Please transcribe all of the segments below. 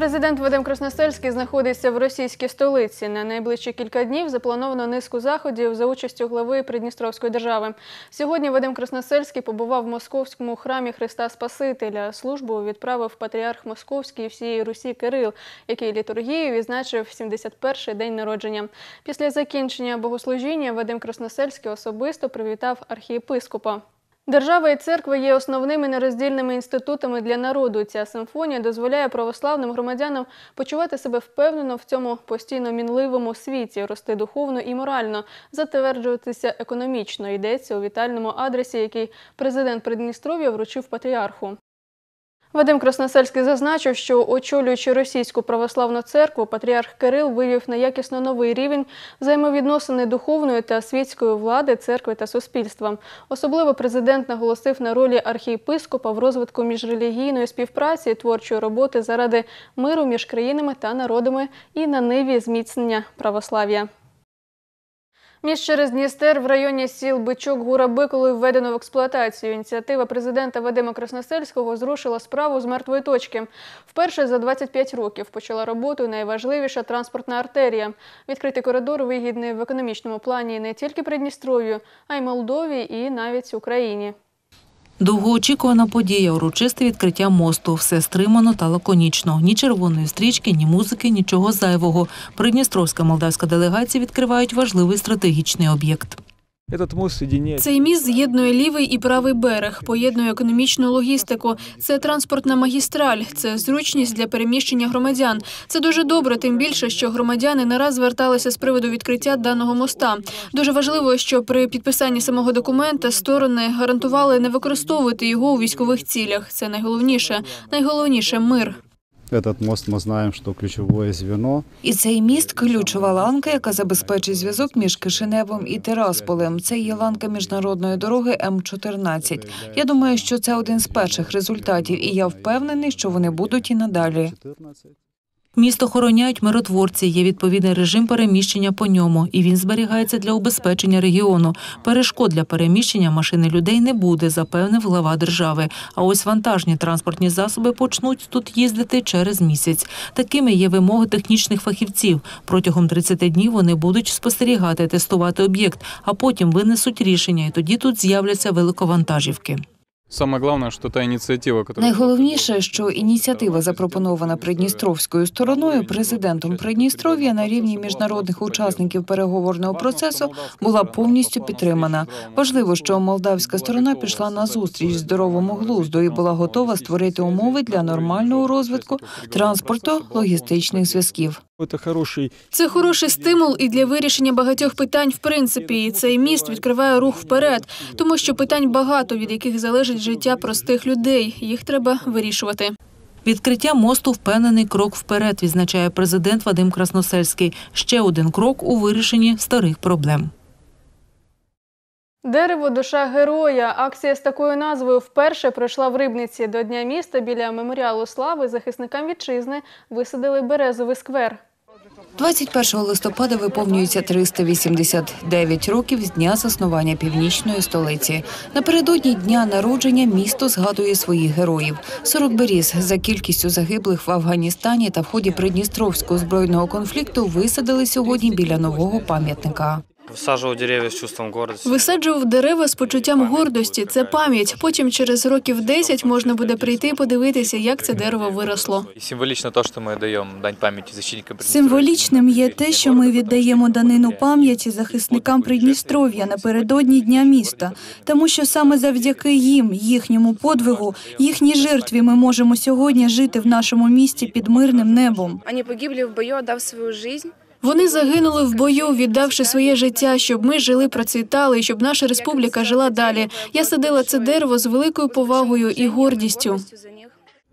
Президент Вадим Красносельський знаходиться в російській столиці. На найближчі кілька днів заплановано низку заходів за участю глави Придністровської держави. Сьогодні Вадим Красносельський побував в московському храмі Христа Спасителя. Службу відправив патріарх Московський всієї Русі Кирил, який літургією відзначив 71-й день народження. Після закінчення богослужіння Вадим Красносельський особисто привітав архієпископа. Держава і церква є основними нероздільними інститутами для народу. Ця симфонія дозволяє православним громадянам почувати себе впевнено в цьому постійно мінливому світі, рости духовно і морально, затверджуватися економічно. Йдеться у вітальному адресі, який президент Придністров'я вручив патріарху. Вадим Красносельський зазначив, що очолюючи російську православну церкву, патріарх Кирил вивів на якісно новий рівень взаємовідносини духовної та світської влади, церкви та суспільства. Особливо президент наголосив на ролі архієпископа в розвитку міжрелігійної співпраці, творчої роботи заради миру між країнами та народами і на ниві зміцнення православ'я. Міст через Дністер в районі сіл Бичок Гурабиколи введено в експлуатацію. Ініціатива президента Вадима Красносельського зрушила справу з мертвої точки. Вперше за 25 років почала роботу найважливіша транспортна артерія. Відкритий коридор вигідний в економічному плані не тільки Придністров'ю, а й Молдові і навіть Україні. Довгоочікувана подія, урочисте відкриття мосту. Все стримано та лаконічно. Ні червоної стрічки, ні музики, нічого зайвого. Придністровська молдавська делегація відкривають важливий стратегічний об'єкт. Цей міст з'єднує лівий і правий берег, поєднує економічну логістику. Це транспортна магістраль, це зручність для переміщення громадян. Це дуже добре, тим більше, що громадяни не раз зверталися з приводу відкриття даного моста. Дуже важливо, що при підписанні самого документа сторони гарантували не використовувати його у військових цілях. Це найголовніше. Найголовніше мир. Этот мост мы знаем, что ключевое звено. І цей міст ключова ланка, яка забезпечить зв'язок між Кишиневом і Тирасполем. Це є ланка міжнародної дороги М14. Я думаю, що це один з перших результатів, і я впевнений, що вони будуть і надалі. 14. Місто охороняють миротворці, є відповідний режим переміщення по ньому, і він зберігається для убезпечення регіону. Перешкод для переміщення машини людей не буде, запевнив глава держави. А ось вантажні транспортні засоби почнуть тут їздити через місяць. Такими є вимоги технічних фахівців. Протягом 30 днів вони будуть спостерігати, тестувати об'єкт, а потім винесуть рішення, і тоді тут з'являться великовантажівки. Самое главное, что та инициатива, которая... Найголовніше, що ініціатива, запропонована придністровською стороною, президентом Придністров'я на рівні міжнародних учасників переговорного процесу була повністю підтримана. Важливо, що молдавська сторона пішла на зустріч здоровому глузду і була готова створити умови для нормального розвитку транспорту логістичних зв'язків. Це хороший стимул і для вирішення багатьох питань, в принципі. І цей міст відкриває рух вперед, тому що питань багато, від яких залежить життя простих людей. Їх треба вирішувати. Відкриття мосту впевнений крок вперед, відзначає президент Вадим Красносельський. Ще один крок у вирішенні старих проблем. Дерево душа героя. Акція з такою назвою вперше пройшла в Рибниці. До Дня міста біля меморіалу слави захисникам вітчизни висадили березовий сквер. 21 листопада виповнюється 389 років з дня заснування північної столиці. Напередодні дня народження місто згадує своїх героїв. 40 беріз за кількістю загиблих в Афганістані та в ході придністровського збройного конфлікту висадили сьогодні біля нового пам'ятника. Высаживал деревья с чувством гордости. Висаджував дерева з почуттям гордості. Це пам'ять. Потім через років 10 можна буде прийти і подивитися, як це дерево виросло. И символично то, что мы даем дань памяти защитникам Приднестровья. Символічним є те, що ми віддаємо данину пам'яті захисникам Придністров'я напередодні дня міста, тому що саме завдяки їм, їхньому подвигу, їхній жертві, ми можемо сьогодні жити в нашому місті під мирним небом. Они погибли в бою, отдав свою жизнь. Вони загинули в бою, віддавши своє життя, щоб ми жили, процвітали, і щоб наша республіка жила далі. Я садила це дерево з великою повагою і гордістю. за них.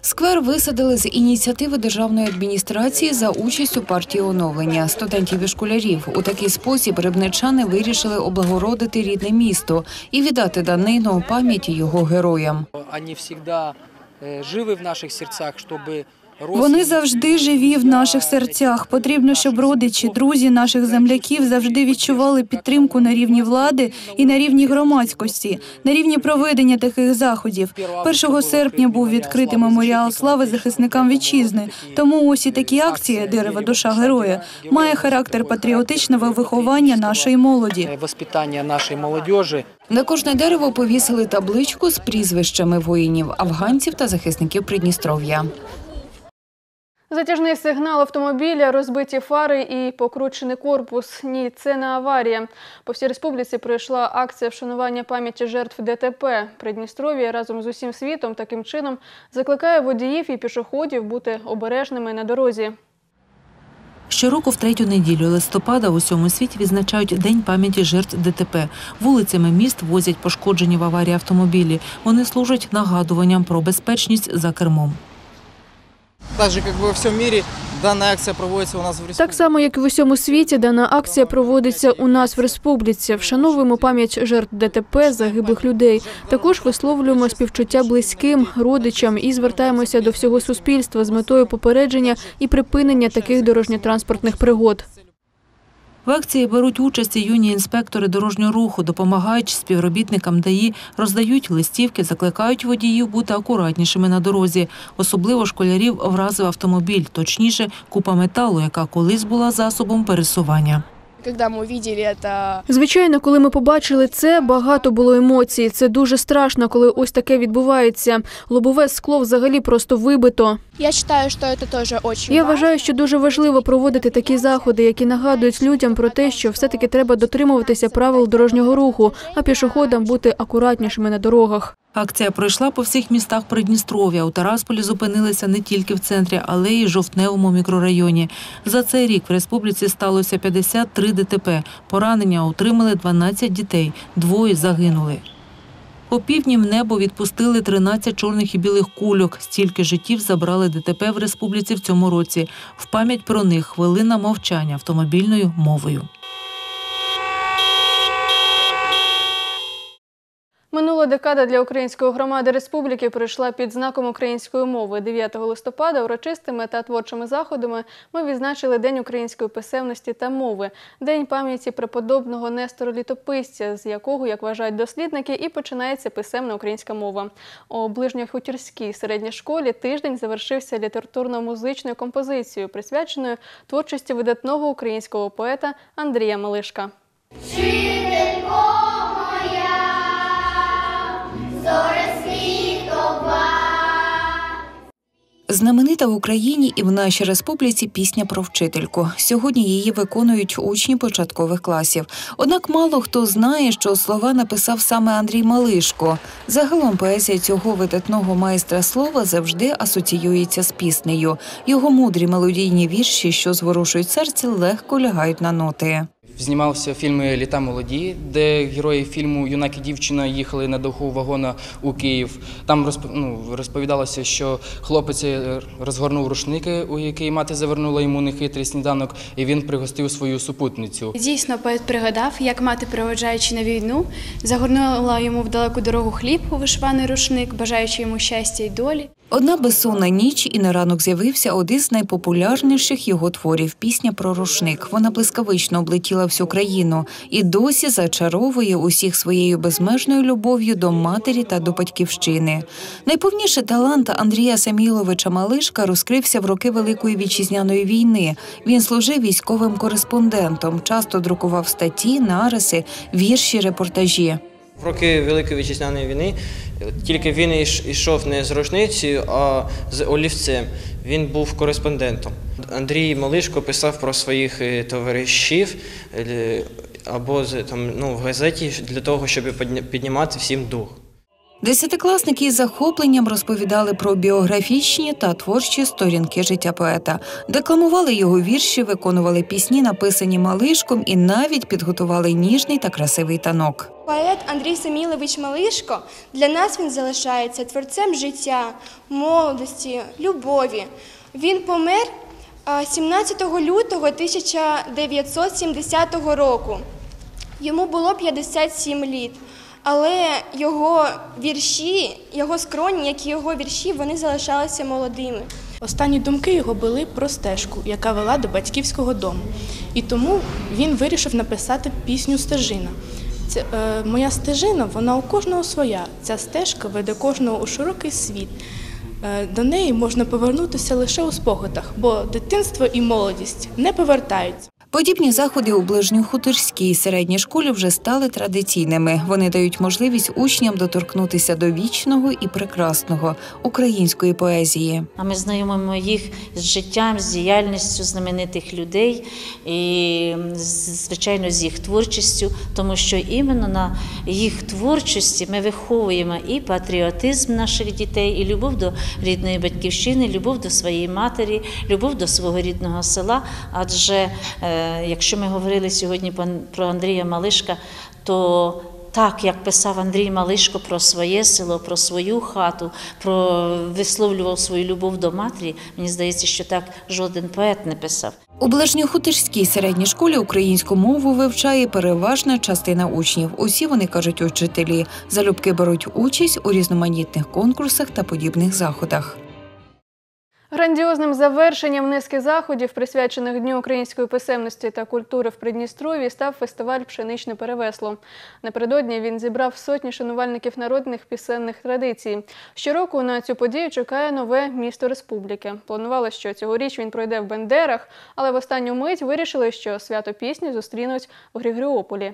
Сквер висадили з ініціативи державної адміністрації за участю партії оновлення студентів і школярів. У такий спосіб рибничани вирішили облагородити рідне місто і віддати данину пам'яті його героям. Они всегда э, живы в наших сердцах, чтобы вони завжди живі в наших серцях. Потрібно, щоб родичі, друзі наших земляків завжди відчували підтримку на рівні влади і на рівні громадськості, на рівні проведення таких заходів. 1 серпня був відкритий меморіал слави захисникам вітчизни. Тому ось і такі акції Дерево душа героя має характер патріотичного виховання нашої молоді. воспитания нашей молодежи. На кожне дерево повісили табличку з прізвищами воїнів, афганців та захисників Придністров'я. Затяжний сигнал автомобіля, розбиті фари і покручений корпус. Ні, це не аварія. По всій республіці пройшла акція вшанування пам'яті жертв ДТП. Придністров'я разом з усім світом таким чином закликає водіїв і пішоходів бути обережними на дорозі. Щороку в третю неділю листопада у всьому світі відзначають День пам'яті жертв ДТП. Вулицями міст возять пошкоджені в аварії автомобілі. Вони служать нагадуванням про безпечність за кермом. Так же, як во всьому світі, дана акція проводиться у нас в республіці. Так само, як і в усьому світі, дана акція проводиться у нас в республіці. Вшановуємо пам'ять жертв ДТП, загиблих людей. Також висловлюємо співчуття близьким, родичам і звертаємося до всього суспільства з метою попередження і припинення таких дорожньо-транспортних пригод. В акції беруть участь юні інспектори дорожнього руху, допомагають співробітникам ДАІ, роздають листівки, закликають водіїв бути акуратнішими на дорозі. Особливо школярів вразив автомобіль, точніше, купа металу, яка колись була засобом пересування Когда мы увидели это Звичайно, коли ми побачили це, багато було емоцій. Це дуже страшно, коли ось таке відбувається. Лобове скло взагалі просто вибито. Я считаю, что это тоже очень Я важно. вважаю, що дуже важливо проводити такі заходи, які нагадують людям про те, що все-таки треба дотримуватися правил дорожнього руху, а пішоходам бути акуратнішими на дорогах. Акція пройшла по всіх містах Придністров'я. У Тарасполі зупинилися не тільки в центрі, але й жовтневому мікрорайоні. За цей рік в республіці сталося 53 ДТП. Поранення отримали 12 дітей, двоє загинули. Опівдні в небо відпустили 13 чорних і білих кульок. Стільки життів забрали ДТП в республіці в цьому році. В пам'ять про них хвилина мовчання автомобільною мовою. Минула декада для української громади республіки пройшла під знаком української мови. 9 листопада урочистими та творчими заходами ми відзначили День української писемності та мови, День пам'яті преподобного Нестора Літописця, з якого, як вважають дослідники, і починається писемна українська мова. У ближньохутірській середній школі тиждень завершився літературно-музичною композицією, присвяченою творчості видатного українського поета Андрія Малишка. Знаменита в Україні і в нашій республіці пісня про вчительку. Сьогодні її виконують учні початкових класів. Однак мало хто знає, що слова написав саме Андрій Малишко. Загалом поезія цього видатного майстра слова завжди асоціюється з піснею. Його мудрі мелодійні вірші, що зворушують серце, легко лягають на ноти. Знімався фільм Літа молоді, де герої фільму Юнак і дівчина їхали на даху вагона у Київ. Там ну, розповідалося, що хлопець е, розгорнув рушники, у який мати завернула йому нехитрий сніданок, і він пригостив свою супутницю. Дійсно, поет пригадав, як мати, проводжаючи на війну, загорнула йому в далеку дорогу хліб у вишиваний рушник, бажаючи йому щастя й долі. Одна безсонна ніч, і на ранок з'явився один з найпопулярніших його творів пісня про рушник. Вона блискавично облетіла всю країну і досі зачаровує усіх своєю безмежною любов'ю до матері та до батьківщини. Найповніший талант Андрія Саміловича Малишка розкрився в роки Великої вітчизняної війни. Він служив військовим кореспондентом, часто друкував статті, нариси, вірші, репортажі. В роки Великої вітчизняної війни тільки він ішов не з рушницею, а з олівцем. Він був кореспондентом. Андрій Малишко писав про своїх е, товаришів е, або там, ну, в газеті для того, щоб піднімати всім дух. Десятикласники із захопленням розповідали про біографічні та творчі сторінки життя поета, декламували його вірші, виконували пісні, написані малишком, і навіть підготували ніжний та красивий танок. Поет Андрій Самілович Малишко для нас він залишається творцем життя, молодості, любові. Він помер 17 лютого 1970 року. Йому було 57 літ. Але його вірші, його скроні, як і його вірші, вони залишалися молодими. Останні думки його були про стежку, яка вела до батьківського дому. І тому він вирішив написати пісню Стежина. Це, е, моя стежина, вона у кожного своя. Ця стежка веде кожного у широкий світ. Е, до неї можна повернутися лише у спогадах, бо дитинство і молодість не повертаються. Подібні заходи у ближньохуторській середній школі вже стали традиційними. Вони дають можливість учням доторкнутися до вічного і прекрасного української поезії. А ми знайомимо їх з життям, з діяльністю знаменитих людей і, звичайно, з їх творчістю, тому що іменно на їх творчості ми виховуємо і патріотизм наших дітей, і любов до рідної батьківщини, любов до своєї матері, любов до свого рідного села. Адже е, якщо ми говорили сьогодні про Андрія Малишка, то так, як писав Андрій Малишко про своє село, про свою хату, про висловлював свою любов до матері, мені здається, що так жоден поет не писав. У ближньохуторській середній школі українську мову вивчає переважна частина учнів. Усі вони кажуть учителі, залюбки беруть участь у різноманітних конкурсах та подібних заходах. Грандіозним завершенням низки заходів, присвячених Дню української писемності та культури в Придністров'ї, став фестиваль Пшеничне перевесло. Напередодні він зібрав сотні шанувальників народних пісенних традицій. Щороку на цю подію чекає нове місто республіки. Планували, що цьогоріч він пройде в Бендерах, але в останню мить вирішили, що свято пісні зустрінуть у Григоріополі.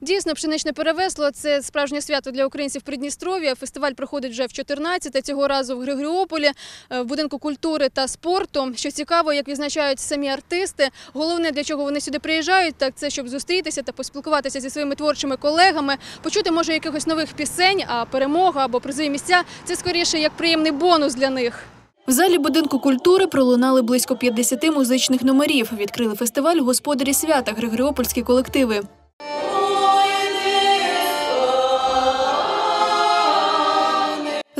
Дійсно, пшеничне перевесло це справжнє свято для українців Придністров'я. Фестиваль проходить вже в 14 цього разу в Григоріополі, е, в будинку культури та спорту. Що цікаво, як відзначають самі артисти. Головне, для чого вони сюди приїжджають, так це щоб зустрітися та поспілкуватися зі своїми творчими колегами, почути може якихось нових пісень, а перемога або призові місця це скоріше як приємний бонус для них. В залі будинку культури пролунали близько 50 музичних номерів. Відкрили фестиваль господарі свята Григоріопольські колективи.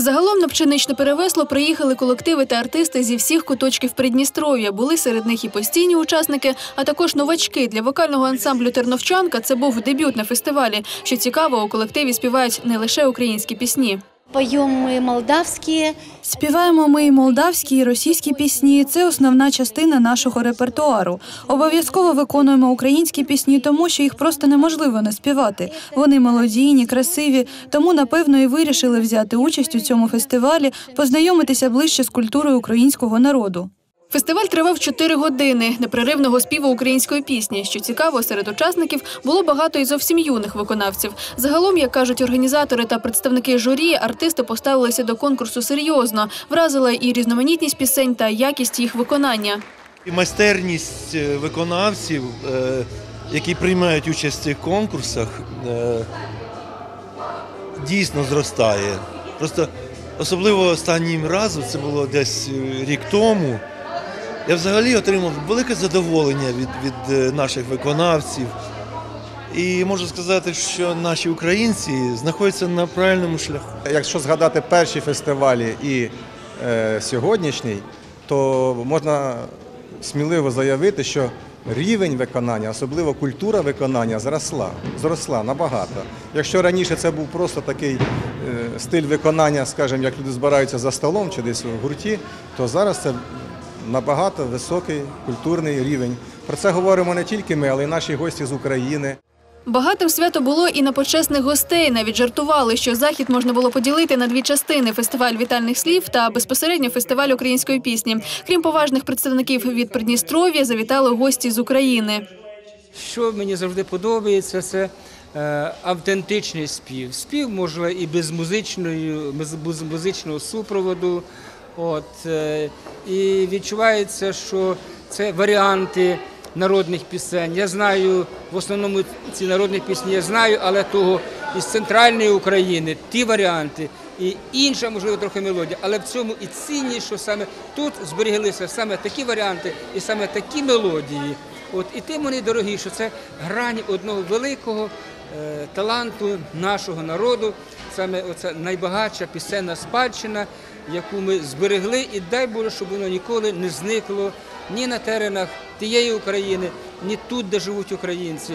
Загалом на пшеничне перевесло приїхали колективи та артисти зі всіх куточків Придністров'я. Були серед них і постійні учасники, а також новачки. Для вокального ансамблю Терновчанка це був дебют на фестивалі. Що цікаво, у колективі співають не лише українські пісні. Поем мы молдавские. Співаємо ми і молдавські, і російські пісні. Це основна частина нашого репертуару. Обов'язково виконуємо українські пісні, тому що їх просто неможливо не співати. Вони мелодійні, красиві. Тому напевно і вирішили взяти участь у цьому фестивалі, познайомитися ближче з культурою українського народу. Фестиваль тривав 4 години непреривного співу української пісні. Що цікаво, серед учасників було багато і зовсім юних виконавців. Загалом, як кажуть організатори та представники журі, артисти поставилися до конкурсу серйозно. Вразила і різноманітність пісень та якість їх виконання. Майстерність е, виконавців, е, які приймають участь в цих конкурсах, е, дійсно зростає. Просто особливо останнім разом, це було десь рік тому. Я взагалі отримав велике задоволення від, від е, наших виконавців. І можу сказати, що наші українці знаходяться на правильному шляху. Якщо згадати перші фестивалі і е, сьогоднішній, то можна сміливо заявити, що рівень виконання, особливо культура виконання, зросла, зросла набагато. Якщо раніше це був просто такий е, стиль виконання, скажімо, як люди збираються за столом чи десь у гурті, то зараз це набагато високий культурний рівень. Про це говоримо не тільки ми, але й наші гості з України. Багатим свято було і на почесних гостей. Навіть жартували, що захід можна було поділити на дві частини: фестиваль вітальних слів та безпосередньо фестиваль української пісні. Крім поважних представників від Придністров'я, завітали гості з України. Що мені завжди подобається, це е, автентичний спів. Спів може і без музичної, без музичного супроводу. От, е, і відчувається, що це варіанти народних пісень. Я знаю, в основному ці народні пісні я знаю, але того із центральної України ті варіанти. І інша, можливо, трохи мелодія, але в цьому і цінність, що саме тут зберіглися саме такі варіанти і саме такі мелодії. От і тим вони дорогі, що це грані одного великого е, таланту нашого народу, саме оця найбагатша пісенна спадщина, яку ми зберегли, і дай Боже, щоб воно ніколи не зникло ні на теренах тієї України, ні тут, де живуть українці.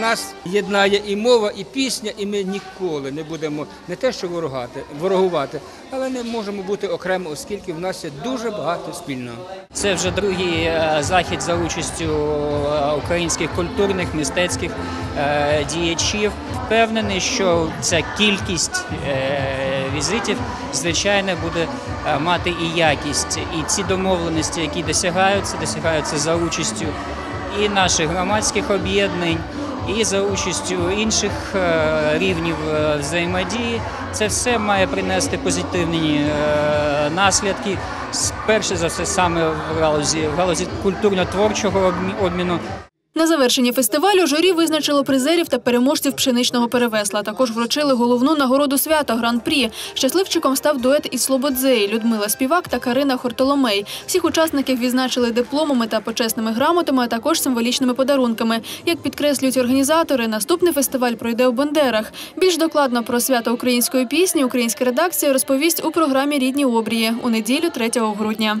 Нас єднає і мова, і пісня, і ми ніколи не будемо не те, що ворогати, ворогувати, але не можемо бути окремо, оскільки в нас є дуже багато спільного. Це вже другий е, захід за участю е, українських культурних мистецьких е, діячів. Впевнений, що ця кількість візитів, звичайно, буде е, мати і якість. І ці домовленості, які досягаються, досягаються за участю і наших громадських об'єднань, і за участю інших е, рівнів е, взаємодії. Це все має принести позитивні наслідки. Перше за все саме в галузі, в галузі культурно-творчого обмі- обміну. На завершенні фестивалю журі визначило призерів та переможців пшеничного перевесла. Також вручили головну нагороду свята гран-прі. Щасливчиком став дует із Слободзеї Людмила Співак та Карина Хортоломей. Всіх учасників відзначили дипломами та почесними грамотами, а також символічними подарунками. Як підкреслюють організатори, наступний фестиваль пройде у Бендерах. Більш докладно про свято української пісні українська редакція розповість у програмі Рідні обрії у неділю 3 грудня.